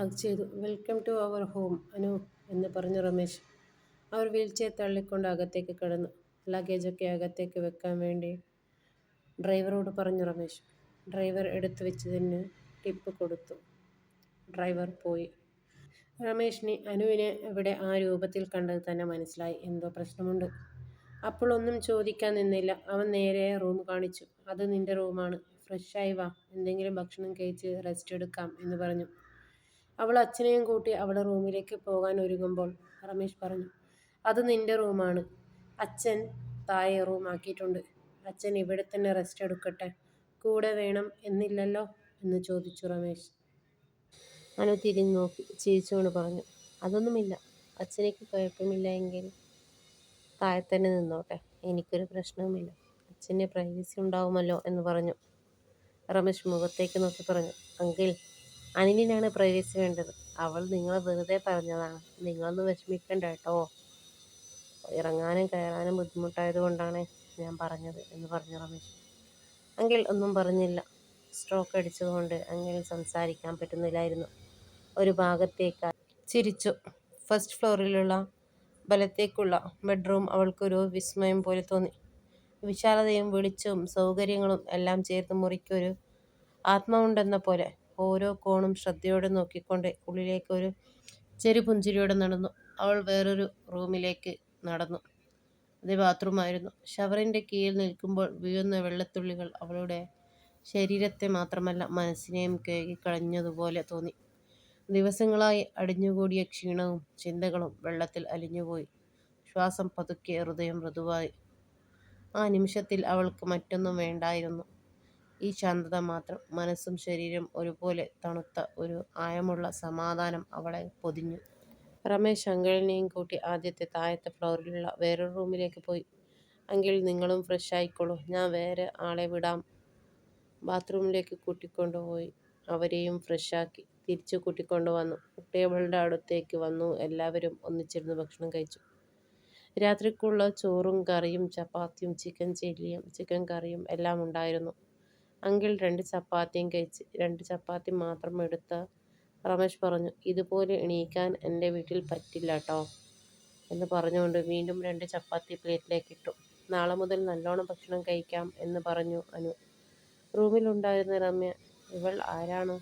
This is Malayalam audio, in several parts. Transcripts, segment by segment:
ഹഗ് ചെയ്തു. Welcome to our home Anu എന്ന് പറഞ്ഞു രമേശ്. അവർ വീൽചെയർ തള്ളിക്കൊണ്ട് അകത്തേക്ക് കിടന്നു ലഗേജൊക്കെ അകത്തേക്ക് വെക്കാൻ വേണ്ടി ഡ്രൈവറോട് പറഞ്ഞു രമേശ്. ഡ്രൈവർ എടുത്തു വെച്ചതിന് ടിപ്പ് കൊടുത്തു. ഡ്രൈവർ പോയി. രമേഷിന് അനുവിനെ ഇവിടെ ആ രൂപത്തിൽ കണ്ടത് തന്നെ മനസ്സിലായി. എന്തോ പ്രശ്നമുണ്ട്. അപ്പോഴൊന്നും ചോദിക്കാൻ നിന്നില്ല. അവൻ നേരെ റൂം കാണിച്ചു. അത് നിന്റെ റൂമാണ്. ഫ്രഷായി വാ. എന്തെങ്കിലും ഭക്ഷണം കഴിച്ച് റെസ്റ്റ് എടുക്കാം എന്ന് പറഞ്ഞു. അവൾ അച്ഛനെയും കൂട്ടി അവളുടെ റൂമിലേക്ക് പോകാൻ ഒരുങ്ങുമ്പോൾ രമേശ് പറഞ്ഞു. അത് നിന്റെ റൂമാണ്. അച്ഛൻ തായ റൂമാക്കിയിട്ടുണ്ട് അച്ഛൻ ഇവിടെ തന്നെ റെസ്റ്റ് എടുക്കട്ടെ. കൂടെ വേണം എന്നില്ലല്ലോ എന്ന് ചോദിച്ചു രമേശ്. അനു തിരിഞ്ഞു നോക്കി ചിരിച്ചുകൊണ്ട് പറഞ്ഞു. അതൊന്നുമില്ല. അച്ഛനേക്ക് കുഴപ്പമില്ല എങ്കിൽ താഴെ തന്നെ നിന്നോട്ടെ. എനിക്കൊരു പ്രശ്നവുമില്ല. അച്ഛന്റെ പ്രൈവസി ഉണ്ടാവുമല്ലോ എന്ന് പറഞ്ഞു. രമേശ് മുഖത്തേക്ക് നോക്കി പറഞ്ഞു. അങ്കിൾ അനുവിനാണ് പ്രൈവസി വേണ്ടത്. അവൾ നിങ്ങളെ വെറുതെ പറഞ്ഞതാണ്. നിങ്ങളൊന്ന് വിഷമിക്കണ്ട കേട്ടോ. ഇറങ്ങാനും കയറാനും ബുദ്ധിമുട്ടായത് കൊണ്ടാണ് ഞാൻ പറഞ്ഞത് എന്ന് പറഞ്ഞു റമേഷ് അങ്കിൾ ഒന്നും പറഞ്ഞില്ല. സ്ട്രോക്ക് അടിച്ചതുകൊണ്ട് അങ്കിളിന് സംസാരിക്കാൻ പറ്റുന്നില്ലായിരുന്നു. ഒരു ഭാഗത്തേക്ക് ചിരിച്ചു. ഫസ്റ്റ് ഫ്ലോറിലുള്ള വലത്തേക്കുള്ള ബെഡ്റൂം അവൾക്കൊരു വിസ്മയം പോലെ തോന്നി. വിശാലതയും വെളിച്ചവും സൗകര്യങ്ങളും എല്ലാം ചേർത്ത് മുറിക്കൊരു ആത്മാവുണ്ടെന്ന പോലെ. ഓരോ കോണും ശ്രദ്ധയോടെ നോക്കിക്കൊണ്ട് ഉള്ളിലേക്ക് ഒരു ചെറുപുഞ്ചിരിയോടെ നടന്നു. അവൾ വേറൊരു റൂമിലേക്ക് നടന്നു. അത് ബാത്റൂമായിരുന്നു. ഷവറിന്റെ കീഴിൽ നിൽക്കുമ്പോൾ വീഴുന്ന വെള്ളത്തുള്ളികൾ അവളുടെ ശരീരത്തെ മാത്രമല്ല മനസ്സിനെയും കഴുകിക്കളഞ്ഞതുപോലെ തോന്നി. ദിവസങ്ങളായി അടിഞ്ഞുകൂടിയ ക്ഷീണവും ചിന്തകളും വെള്ളത്തിൽ അലിഞ്ഞുപോയി. ശ്വാസം പതുക്കെ, ഹൃദയം മൃദുവായി. ആ നിമിഷത്തിൽ അവൾക്ക് മറ്റൊന്നും വേണ്ടായിരുന്നു. ഈ ശാന്തത മാത്രം. മനസ്സും ശരീരം ഒരുപോലെ തണുത്ത ഒരു ആയമുള്ള സമാധാനം അവളെ പൊതിഞ്ഞു. റമേശ് അങ്കിളിനെയും കൂട്ടി ആദ്യത്തെ താഴത്തെ ഫ്ലോറിലുള്ള വേറൊരു റൂമിലേക്ക് പോയി. അങ്കിൾ നിങ്ങളും ഫ്രഷ് ആയിക്കോളൂ. ഞാൻ വേറെ ആളെ വിടാം. ബാത്റൂമിലേക്ക് കൂട്ടിക്കൊണ്ടുപോയി അവരെയും ഫ്രഷാക്കി തിരിച്ചു കൂട്ടിക്കൊണ്ടുവന്നു. ടേബിളിന്റെ അടുത്തേക്ക് വന്നു. എല്ലാവരും ഒന്നിച്ചിരുന്ന് ഭക്ഷണം കഴിച്ചു. രാത്രിക്കുള്ള ചോറും കറിയും ചപ്പാത്തിയും ചിക്കൻ ചില്ലിയും ചിക്കൻ കറിയും എല്ലാം ഉണ്ടായിരുന്നു. അങ്കിൾ രണ്ട് ചപ്പാത്തിയും കഴിച്ച് രണ്ട് ചപ്പാത്തി മാത്രം എടുത്ത രമേശ് പറഞ്ഞു. ഇതുപോലെ എണീക്കാൻ എന്റെ വീട്ടിൽ പറ്റില്ല കേട്ടോ എന്ന് പറഞ്ഞുകൊണ്ട് വീണ്ടും രണ്ട് ചപ്പാത്തി പ്ലേറ്റിലേക്ക് ഇട്ടു. നാളെ മുതൽ നല്ലോണം ഭക്ഷണം കഴിക്കാം എന്ന് പറഞ്ഞു അനു. റൂമിലുണ്ടായിരുന്ന രമ്യ ഇവൾ ആരാണ്?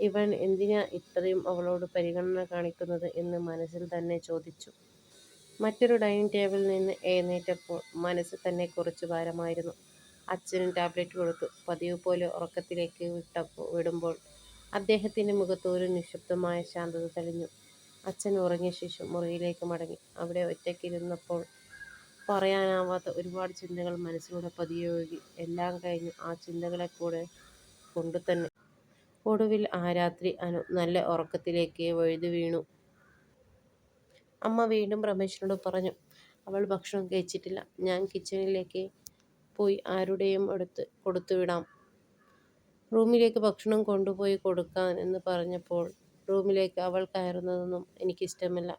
ഇവൻ എന്തിനാ ഇത്രയും അവളോട് പരിഗണന കാണിക്കുന്നത് എന്ന് മനസ്സിൽ തന്നെ ചോദിച്ചു. മറ്റൊരു ഡൈനിങ് ടേബിളിൽ നിന്ന് എഴുന്നേറ്റപ്പോൾ മനസ്സ് തന്നെ കുറച്ച് ഭാരമായിരുന്നു. അച്ഛന് ടാബ്ലറ്റ് കൊടുത്തു. പതിവ് പോലെ ഉറക്കത്തിലേക്ക് വിട്ടപ്പോൾ വിടുമ്പോൾ അദ്ദേഹത്തിന്റെ മുഖത്ത് ഒരു നിശബ്ദമായ ശാന്തത തെളിഞ്ഞു. അച്ഛൻ ഉറങ്ങിയ ശേഷം മുറിയിലേക്ക് മടങ്ങി. അവിടെ ഒറ്റയ്ക്കിരുന്നപ്പോൾ പറയാനാവാത്ത ഒരുപാട് ചിന്തകൾ മനസ്സിലൂടെ പതിയെ ഒഴുകി. എല്ലാം കഴിഞ്ഞ് ആ ചിന്തകളെ കൂടെ കൊണ്ടുതന്നെ. ഒടുവിൽ ആ രാത്രി അനു നല്ല ഉറക്കത്തിലേക്ക് വഴുതിവീണു. അമ്മ വീണ്ടും രമേശിനോട് പറഞ്ഞു. അവൾ ഭക്ഷണം കഴിച്ചിട്ടില്ല. ഞാൻ കിച്ചണിലേക്ക് പോയി ആരുടെയും അടുത്ത് കൊടുത്തുവിടാം. റൂമിലേക്ക് ഭക്ഷണം കൊണ്ടുപോയി കൊടുക്കാൻ എന്ന് പറഞ്ഞപ്പോൾ റൂമിലേക്ക് അവൾ കയറുന്നതൊന്നും എനിക്കിഷ്ടമല്ല.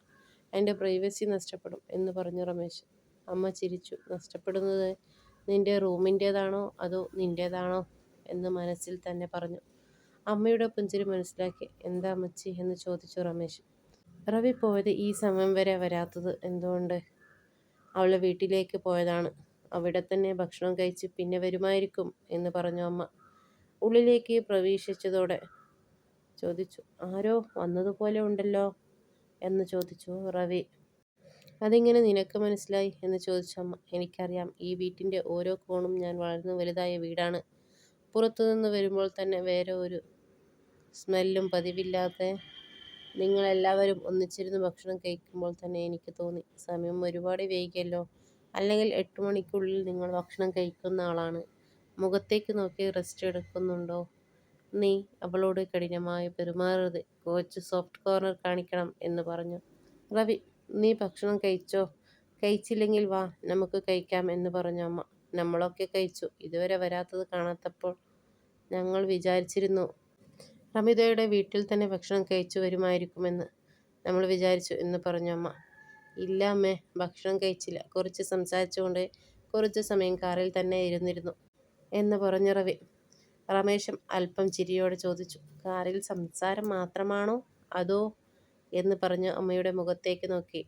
എന്റെ പ്രൈവസി നഷ്ടപ്പെടും എന്ന് പറഞ്ഞു രമേശ്. അമ്മ ചിരിച്ചു. നഷ്ടപ്പെടുന്നത് നിന്റെ റൂമിന്റേതാണോ അതോ നിന്റേതാണോ എന്ന് മനസ്സിൽ തന്നെ പറഞ്ഞു. അമ്മയുടെ പുഞ്ചിരി മനസ്സിലാക്കി. എന്താ മച്ചി എന്ന് ചോദിച്ചു രമേശ്. റവി പോയത് ഈ സമയം വരെ വരാത്തത് എന്തുകൊണ്ട്? അവളെ വീട്ടിലേക്ക് പോയതാണ്. അവിടെ തന്നെ ഭക്ഷണം കഴിച്ച് പിന്നെ വരുമായിരിക്കും എന്ന് പറഞ്ഞു അമ്മ. ഉള്ളിലേക്ക് പ്രവേശിച്ചതോടെ ചോദിച്ചു. ആരോ വന്നതുപോലെ ഉണ്ടല്ലോ എന്ന് ചോദിച്ചു റവി. അതെങ്ങനെ നിനക്ക് മനസ്സിലായി എന്ന് ചോദിച്ചു അമ്മ. എനിക്കറിയാം. ഈ വീട്ടിന്റെ ഓരോ കോണും ഞാൻ വളർന്നു വലുതായ വീടാണ്. പുറത്തുനിന്ന് വരുമ്പോൾ തന്നെ വേറെ ഒരു സ്മെല്ലും പതിവില്ലാതെ നിങ്ങളെല്ലാവരും ഒന്നിച്ചിരുന്ന് ഭക്ഷണം കഴിക്കുമ്പോൾ തന്നെ എനിക്ക് തോന്നി. സമയം ഒരുപാട് വൈകിയല്ലോ. അല്ലെങ്കിൽ എട്ട് മണിക്കുള്ളിൽ നിങ്ങൾ ഭക്ഷണം കഴിക്കുന്ന ആളാണ്. മുഖത്തേക്ക് നോക്കി റെസ്റ്റ് എടുക്കുന്നുണ്ടോ നീ? അവളോട് കഠിനമായി പെരുമാറരുത്. കോച്ച് സോഫ്റ്റ് കോർണർ കാണിക്കണം എന്ന് പറഞ്ഞു റവി. നീ ഭക്ഷണം കഴിച്ചോ? കഴിച്ചില്ലെങ്കിൽ വാ നമുക്ക് കഴിക്കാം എന്ന് പറഞ്ഞു അമ്മ. നമ്മളൊക്കെ കഴിച്ചു. ഇതുവരെ വരാത്തത് കാണാത്തപ്പോൾ ഞങ്ങൾ വിചാരിച്ചിരുന്നു റമിതയുടെ വീട്ടിൽ തന്നെ ഭക്ഷണം കഴിച്ചു വരുമായിരിക്കുമെന്ന് നമ്മൾ വിചാരിച്ചു എന്ന് പറഞ്ഞു അമ്മ. ഇല്ല അമ്മേ. ഭക്ഷണം കഴിച്ചില്ല. കുറച്ച് സംസാരിച്ചുകൊണ്ട് കുറച്ച് സമയം കാറിൽ തന്നെ ഇരുന്നിരുന്നു എന്ന് പറഞ്ഞു റവി. രമേശും അല്പം ചിരിയോടെ ചോദിച്ചു. കാറിൽ സംസാരം മാത്രമാണോ അതോ എന്ന് പറഞ്ഞു അമ്മയുടെ മുഖത്തേക്ക് നോക്കി.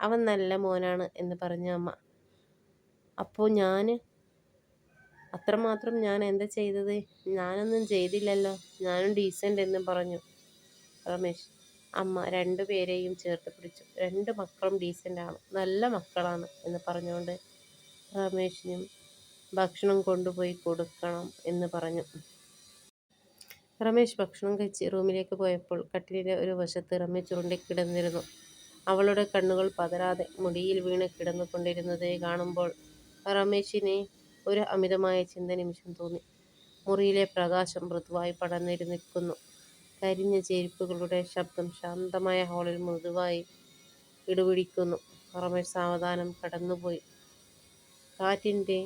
അവൻ നല്ല മോനാണ് എന്ന് പറഞ്ഞു അമ്മ. അപ്പോൾ ഞാൻ അത്രമാത്രം ഞാൻ എന്താ ചെയ്തത്? ഞാനൊന്നും ചെയ്തില്ലല്ലോ. ഞാനും ഡീസന്റ് എന്ന് പറഞ്ഞു റമേഷ്. അമ്മ രണ്ടു പേരെയും ചേർത്ത് പിടിച്ചു. രണ്ട് മക്കളും ഡീസന്റാണ്. നല്ല മക്കളാണ് എന്ന് പറഞ്ഞുകൊണ്ട് റമേഷിനും ഭക്ഷണം കൊണ്ടുപോയി കൊടുക്കണം എന്ന് പറഞ്ഞു. റമേഷ് ഭക്ഷണം കഴിച്ച് റൂമിലേക്ക് പോയപ്പോൾ കട്ടിലിന്റെ ഒരു വശത്ത് റമേഷ് ഉരുണ്ടി കിടന്നിരുന്നു അവളുടെ കണ്ണുകൾ പതരാതെ മുടിയിൽ വീണ് കിടന്നുകൊണ്ടിരുന്നതേ കാണുമ്പോൾ റമേഷിന് ഒരു അമിതമായ ചിന്ത നിമിഷം തോന്നി. മുറിയിലെ പ്രകാശം മൃദുവായി പടർന്നിരിക്കുന്നു. കരിഞ്ഞ ചെരുപ്പുകളുടെ ശബ്ദം ശാന്തമായ ഹാളിൽ മൃദുവായി ഇടപിടിക്കുന്നു. റമേഷ് സാവധാനം കടന്നുപോയി. കാറ്റിന്റെ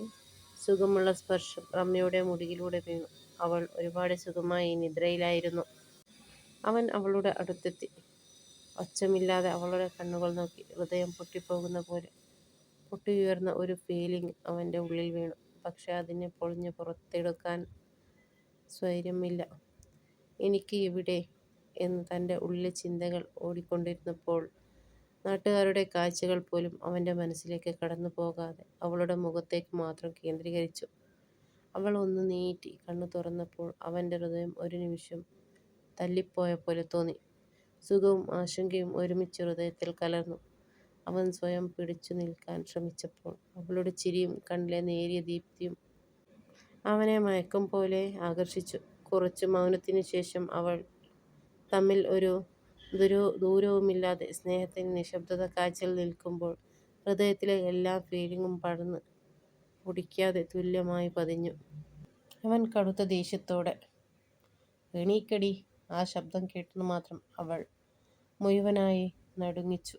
സുഖമുള്ള സ്പർശം റമ്യയുടെ മുടിയിലൂടെ വീണു. അവൾ ഒരുപാട് സുഖമായി നിദ്രയിലായിരുന്നു. അവൻ അവളുടെ അടുത്തെത്തി. ഒച്ചമില്ലാതെ അവളുടെ കണ്ണുകൾ നോക്കി. ഹൃദയം പൊട്ടിപ്പോകുന്ന പോലെ പൊട്ടിയുയർന്ന ഒരു ഫീലിംഗ് അവന്റെ ഉള്ളിൽ വീണു. പക്ഷെ അതിനെ പൊളിഞ്ഞ് പുറത്തെടുക്കാൻ സ്വൈരമില്ല. എനിക്ക് ഇവിടെ എന്ന് തന്റെ ഉള്ളിലെ ചിന്തകൾ ഓടിക്കൊണ്ടിരുന്നപ്പോൾ നാട്ടുകാരുടെ കാഴ്ചകൾ പോലും അവന്റെ മനസ്സിലേക്ക് കടന്നു പോകാതെ അവളുടെ മുഖത്തേക്ക് മാത്രം കേന്ദ്രീകരിച്ചു. അവൾ ഒന്ന് നീട്ടി കണ്ണു തുറന്നപ്പോൾ അവന്റെ ഹൃദയം ഒരു നിമിഷം തല്ലിപ്പോയ പോലെ തോന്നി. സുഖവും ആശങ്കയും ഒരുമിച്ച് ഹൃദയത്തിൽ കലർന്നു. അവൻ സ്വയം പിടിച്ചു നിൽക്കാൻ ശ്രമിച്ചപ്പോൾ അവളുടെ ചിരിയും കണ്ണിലെ നേരിയ ദീപ്തിയും അവനെ മയക്കം പോലെ ആകർഷിച്ചു. കുറച്ചു മൗനത്തിനു ശേഷം അവൾ തമ്മിൽ ഒരു ദൂരവുമില്ലാതെ സ്നേഹത്തിന് നിശബ്ദത കാഴ്ചയിൽ നിൽക്കുമ്പോൾ ഹൃദയത്തിലെ എല്ലാ ഫീലിങ്ങും പടർന്ന് പൊടിക്കാതെ തുല്യമായി പതിഞ്ഞു. അവൻ കടുത്ത ദേഷ്യത്തോടെ എണീക്കടി. ആ ശബ്ദം കേട്ടെന്ന് മാത്രം അവൾ മുഴുവനായി നടുങ്ങിച്ചു.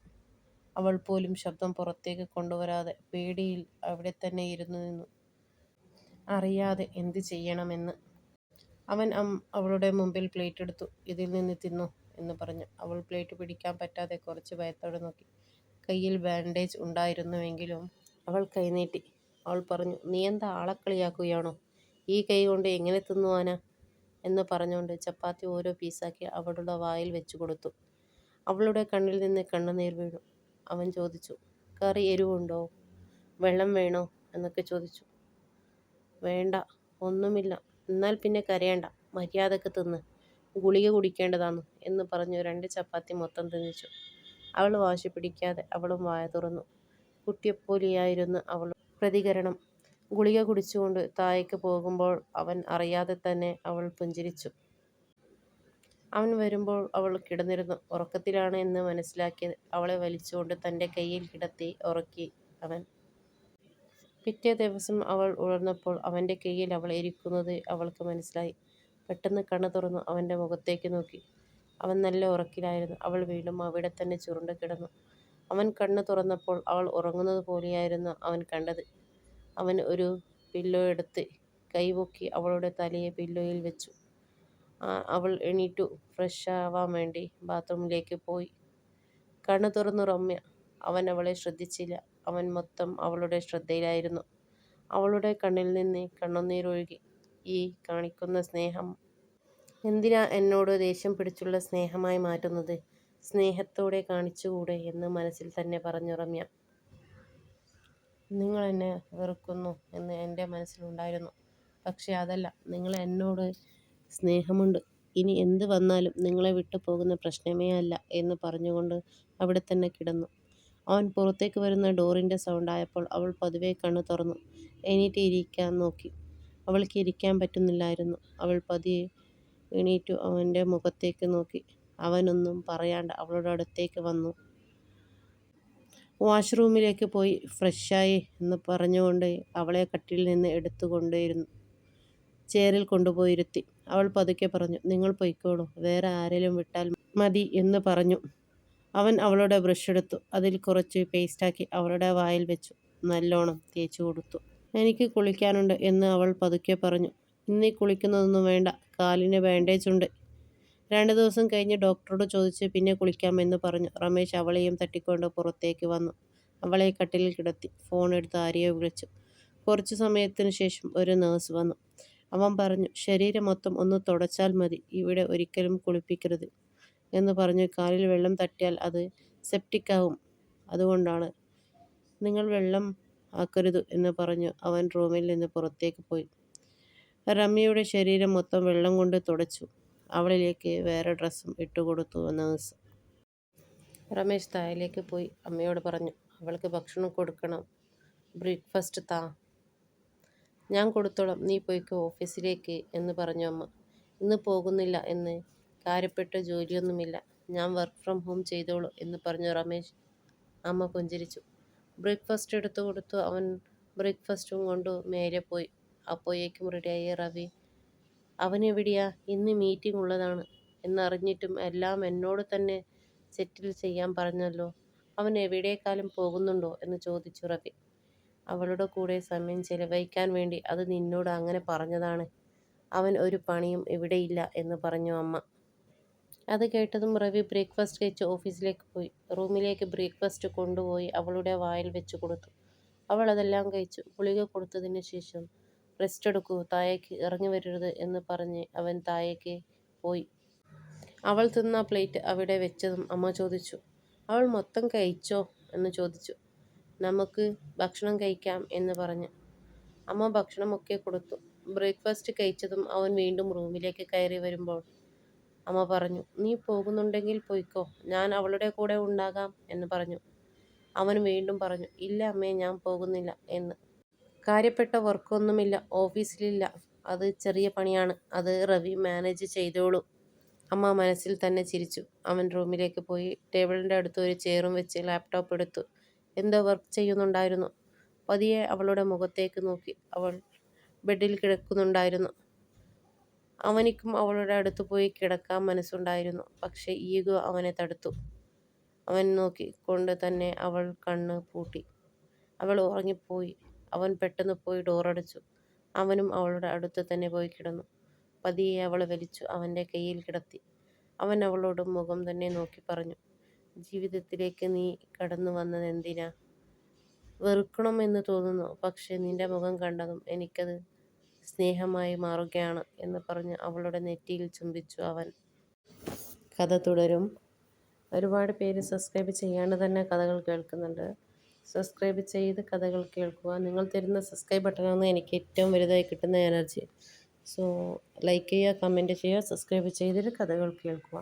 അവൾ പോലും ശബ്ദം പുറത്തേക്ക് കൊണ്ടുവരാതെ പേടിയിൽ അവിടെ തന്നെ ഇരുന്നു നിന്നു. അറിയാതെ എന്തു ചെയ്യണമെന്ന്. അവൻ അവളുടെ മുമ്പിൽ പ്ലേറ്റ് എടുത്തു. ഇതിൽ നിന്ന് തിന്നു എന്ന് പറഞ്ഞു. അവൾ പ്ലേറ്റ് പിടിക്കാൻ പറ്റാതെ കുറച്ച് ഭയത്തോടെ നോക്കി. കയ്യിൽ ബാൻഡേജ് ഉണ്ടായിരുന്നുവെങ്കിലും അവൾ കൈനീട്ടി അവൾ പറഞ്ഞു നീ ആളെ കളിയാക്കുകയാണോ? ഈ കൈ കൊണ്ട് എങ്ങനെ തിന്നുവാനാ? എന്ന് പറഞ്ഞുകൊണ്ട് ചപ്പാത്തി ഓരോ പീസാക്കി അവളുടെ വായിൽ വെച്ചു കൊടുത്തു അവളുടെ കണ്ണിൽ നിന്ന് കണ്ണുനീർ വീണു. അവൻ ചോദിച്ചു കറി എരിവുണ്ടോ? വെള്ളം വേണോ? എന്നൊക്കെ ചോദിച്ചു. വേണ്ട ഒന്നുമില്ല. എന്നാൽ പിന്നെ കരയണ്ട. മര്യാദയ്ക്ക് തിന്ന്. ഗുളിക കുടിക്കേണ്ടതാന്ന് എന്ന് പറഞ്ഞു രണ്ട് ചപ്പാത്തി മൊത്തം തിന്നിച്ചു. അവൾ വാശി പിടിക്കാതെ അവളും വായ തുറന്നു. കുട്ടിയെപ്പോലെയായിരുന്നു അവൾ പ്രതികരണം. ഗുളിക കുടിച്ചുകൊണ്ട് താഴേക്ക് പോകുമ്പോൾ അവൻ അറിയാതെ തന്നെ അവൾ പുഞ്ചിരിച്ചു. അവൻ വരുമ്പോൾ അവൾ കിടന്നിരുന്നു. ഉറക്കത്തിലാണ് എന്ന് മനസ്സിലാക്കി അവളെ വലിച്ചുകൊണ്ട് തന്റെ കയ്യിൽ കിടത്തി ഉറക്കി അവൻ. പിറ്റേ ദിവസം അവൾ ഉണർന്നപ്പോൾ അവന്റെ കയ്യിൽ അവൾ ഇരിക്കുന്നത് അവൾക്ക് മനസ്സിലായി. പെട്ടെന്ന് കണ്ണു തുറന്നു അവന്റെ മുഖത്തേക്ക് നോക്കി. അവൻ നല്ല ഉറക്കിലായിരുന്നു. അവൾ വീണ്ടും അവിടെ തന്നെ ചുരുണ്ട കിടന്നു. അവൻ കണ്ണു തുറന്നപ്പോൾ അവൾ ഉറങ്ങുന്നത് പോലെയായിരുന്നു അവൻ കണ്ടത്. അവൻ ഒരു പില്ലോ എടുത്ത് കൈപൊക്കി അവളുടെ തലയെ പില്ലോയിൽ വെച്ചു. അവൾ എണീറ്റു ഫ്രഷ് ആവാൻ വേണ്ടി ബാത്റൂമിലേക്ക് പോയി. കണ്ണു തുറന്നു റമ്യ. അവൻ അവളെ ശ്രദ്ധിച്ചില്ല. അവൻ മൊത്തം അവളുടെ ശ്രദ്ധയിലായിരുന്നു. അവളുടെ കണ്ണിൽ നിന്ന് കണ്ണുനീരൊഴുകി. ഈ കാണിക്കുന്ന സ്നേഹം എന്തിനാ എന്നോട് ദേഷ്യം പിടിച്ചുള്ള സ്നേഹമായി മാറ്റുന്നത്? സ്നേഹത്തോടെ കാണിച്ചുകൂടെ എന്ന് മനസ്സിൽ തന്നെ പറഞ്ഞു റമ്യ. നിങ്ങളെന്നെ വെറുക്കുന്നു എന്ന് എന്റെ മനസ്സിലുണ്ടായിരുന്നു. പക്ഷേ അതല്ല. നിങ്ങൾ എന്നോട് സ്നേഹമുണ്ട്. ഇനി എന്ത് വന്നാലും നിങ്ങളെ വിട്ടു പോകുന്ന പ്രശ്നമേ അല്ല എന്ന് പറഞ്ഞുകൊണ്ട് അവിടെത്തന്നെ കിടന്നു. അവൻ പുറത്തേക്ക് വരുന്ന ഡോറിന്റെ സൗണ്ടായപ്പോൾ അവൾ പതുവെ കണ്ണ് തുറന്നു എണീറ്റ് ഇരിക്കാൻ നോക്കി. അവൾക്ക് ഇരിക്കാൻ പറ്റുന്നില്ലായിരുന്നു. അവൾ പതിയെ എണീറ്റു അവന്റെ മുഖത്തേക്ക് നോക്കി. അവനൊന്നും പറയാണ്ട് അവളുടെ അടുത്തേക്ക് വന്നു. വാഷ്റൂമിലേക്ക് പോയി ഫ്രഷായി എന്ന് പറഞ്ഞുകൊണ്ട് അവളെ കട്ടിൽ നിന്ന് എടുത്തുകൊണ്ടിരുന്നു ചേറിൽ കൊണ്ടുപോയിരുത്തി അവൾ പതുക്കെ പറഞ്ഞു നിങ്ങൾ പൊയ്ക്കോളൂ. വേറെ ആരെങ്കിലും വിട്ടാൽ മതി എന്ന് പറഞ്ഞു. അവൻ അവളുടെ ബ്രഷ് എടുത്തു. അതിൽ കുറച്ച് പേസ്റ്റാക്കി അവളുടെ വായിൽ വെച്ചു നല്ലോണം തേച്ചു കൊടുത്തു. എനിക്ക് കുളിക്കാനുണ്ട് എന്ന് അവൾ പതുക്കെ പറഞ്ഞു. ഇന്നീ കുളിക്കുന്നതൊന്നും വേണ്ട. കാലിന് ബാൻഡേജ് ഉണ്ട്. രണ്ട് ദിവസം കഴിഞ്ഞ് ഡോക്ടറോട് ചോദിച്ച് പിന്നെ കുളിക്കാമെന്ന് പറഞ്ഞു. റമേഷ് അവളെയും തട്ടിക്കൊണ്ട് പുറത്തേക്ക് വന്നു. അവളെ കട്ടിലിൽ കിടത്തി. ഫോൺ എടുത്ത് ആരെയോ വിളിച്ചു. കുറച്ച് സമയത്തിന് ശേഷം ഒരു നേഴ്സ് വന്നു. അവൻ പറഞ്ഞു ശരീരം മൊത്തം ഒന്ന് തുടച്ചാൽ മതി. ഇവിടെ ഒരിക്കലും കുളിപ്പിക്കരുത്. എന്ന് പറഞ്ഞു കാലിൽ വെള്ളം തട്ടിയാൽ അത് സെപ്റ്റിക് ആവും. അതുകൊണ്ടാണ് നിങ്ങൾ വെള്ളം ആക്കരുത് എന്ന് പറഞ്ഞു അവൻ റൂമിൽ നിന്ന് പുറത്തേക്ക് പോയി. റമ്യയുടെ ശരീരം മൊത്തം വെള്ളം കൊണ്ട് തുടച്ചു. അവളിലേക്ക് വേറെ ഡ്രസ്സും ഇട്ടുകൊടുത്തു നേഴ്സ് രമേശ് താഴേക്ക് പോയി. അമ്മയോട് പറഞ്ഞു അവൾക്ക് ഭക്ഷണം കൊടുക്കണം. ബ്രേക്ക്ഫാസ്റ്റ് താ. ഞാൻ കൊടുത്തോളാം. നീ പോയിക്കോ ഓഫീസിലേക്ക് എന്ന് പറഞ്ഞു അമ്മ. ഇന്ന് പോകുന്നില്ല എന്ന് കാര്യപ്പെട്ട ജോലിയൊന്നുമില്ല. ഞാൻ വർക്ക് ഫ്രം ഹോം ചെയ്തോളൂ എന്ന് പറഞ്ഞു രമേശ്. അമ്മ പുഞ്ചിരിച്ചു. ബ്രേക്ക്ഫാസ്റ്റ് എടുത്തു കൊടുത്തു. അവൻ ബ്രേക്ക്ഫാസ്റ്റും കൊണ്ടു മേലെ പോയി. അപ്പോഴേക്കും റെഡിയായി റവി അവനെവിടെയാ ഇന്ന് മീറ്റിംഗ് ഉള്ളതാണ് എന്നറിഞ്ഞിട്ടും എല്ലാം എന്നോട് തന്നെ സെറ്റിൽ ചെയ്യാൻ പറഞ്ഞല്ലോ. അവൻ എവിടേക്കാലും പോകുന്നുണ്ടോ? എന്ന് ചോദിച്ചു റവി. അവളുടെ കൂടെ സമയം ചെലവഴിക്കാൻ വേണ്ടി അത് നിന്നോട് അങ്ങനെ പറഞ്ഞതാണ്. അവൻ ഒരു പണിയും ഇവിടെയില്ല എന്ന് പറഞ്ഞു അമ്മ. അത് കേട്ടതും റവി ബ്രേക്ക്ഫാസ്റ്റ് കഴിച്ച് ഓഫീസിലേക്ക് പോയി. റൂമിലേക്ക് ബ്രേക്ക്ഫാസ്റ്റ് കൊണ്ടുപോയി അവളുടെ വായിൽ വെച്ച് കൊടുത്തു. അവൾ അതെല്ലാം കഴിച്ചു. ഗുളിക കൊടുത്തതിന് ശേഷം റെസ്റ്റ് എടുക്കൂ താഴേക്ക് ഇറങ്ങി വരരുത് എന്ന് പറഞ്ഞ് അവൻ താഴേക്ക് പോയി. അവൾ തിന്ന പ്ലേറ്റ് അവിടെ വെച്ചതും അമ്മ ചോദിച്ചു. അവൾ മൊത്തം കഴിച്ചോ? എന്ന് ചോദിച്ചു. നമുക്ക് ഭക്ഷണം കഴിക്കാം എന്ന് പറഞ്ഞു അമ്മ ഭക്ഷണമൊക്കെ കൊടുത്തു. ബ്രേക്ക്ഫാസ്റ്റ് കഴിച്ചതും അവൻ വീണ്ടും റൂമിലേക്ക് കയറി വരുമ്പോൾ അമ്മ പറഞ്ഞു നീ പോകുന്നുണ്ടെങ്കിൽ പോയിക്കോ ഞാൻ അവളുടെ കൂടെ ഉണ്ടാകാം എന്ന് പറഞ്ഞു. അവൻ വീണ്ടും പറഞ്ഞു ഇല്ല അമ്മേ ഞാൻ പോകുന്നില്ല എന്ന്. കാര്യപ്പെട്ട വർക്കൊന്നുമില്ല ഓഫീസിലില്ല. അത് ചെറിയ പണിയാണ് അത് റവി മാനേജ് ചെയ്തോളൂ. അമ്മ മനസ്സിൽ തന്നെ ചിരിച്ചു. അവൻ റൂമിലേക്ക് പോയി ടേബിളിന്റെ അടുത്ത് ഒരു ചെയറും വെച്ച് ലാപ്ടോപ്പ് എടുത്തു. എന്തോ വർക്ക് ചെയ്യുന്നുണ്ടായിരുന്നു. പതിയെ അവളുടെ മുഖത്തേക്ക് നോക്കി അവൾ ബെഡിൽ കിടക്കുന്നുണ്ടായിരുന്നു. അവനിക്കും അവളുടെ അടുത്ത് പോയി കിടക്കാൻ മനസ്സുണ്ടായിരുന്നു. പക്ഷേ ഈഗോ അവനെ തടുത്തു. അവൻ നോക്കി കൊണ്ട് തന്നെ അവൾ കണ്ണ് പൂട്ടി. അവൾ ഉറങ്ങിപ്പോയി. അവൻ പെട്ടെന്ന് പോയി ഡോറടച്ചു അവനും അവളുടെ അടുത്ത് തന്നെ പോയി കിടന്നു. പതിയെ അവളെ വലിച്ചു അവന്റെ കയ്യിൽ കിടത്തി. അവൻ അവളോട് മുഖം തന്നെ നോക്കി പറഞ്ഞു ജീവിതത്തിലേക്ക് നീ കടന്നു വന്നത് എന്തിനാ വെറുക്കണമെന്ന് തോന്നുന്നു. പക്ഷേ നിന്റെ മുഖം കണ്ടതും എനിക്കത് സ്നേഹമായി മാറുകയാണ് എന്ന് പറഞ്ഞ് അവളുടെ നെറ്റിയിൽ ചുംബിച്ചു അവൻ. കഥ തുടരും. ഒരുപാട് പേര് സബ്സ്ക്രൈബ് ചെയ്യാണ്ട് തന്നെ കഥകൾ കേൾക്കുന്നുണ്ട്. സബ്സ്ക്രൈബ് ചെയ്ത് കഥകൾ കേൾക്കുക. നിങ്ങൾ തരുന്ന സബ്സ്ക്രൈബ് ബട്ടണാണ് എനിക്ക് ഏറ്റവും വലുതായി കിട്ടുന്ന എനർജി. സോ ലൈക്ക് ചെയ്യുക കമന്റ് ചെയ്യുക സബ്സ്ക്രൈബ് ചെയ്തിട്ട് കഥകൾ കേൾക്കുക.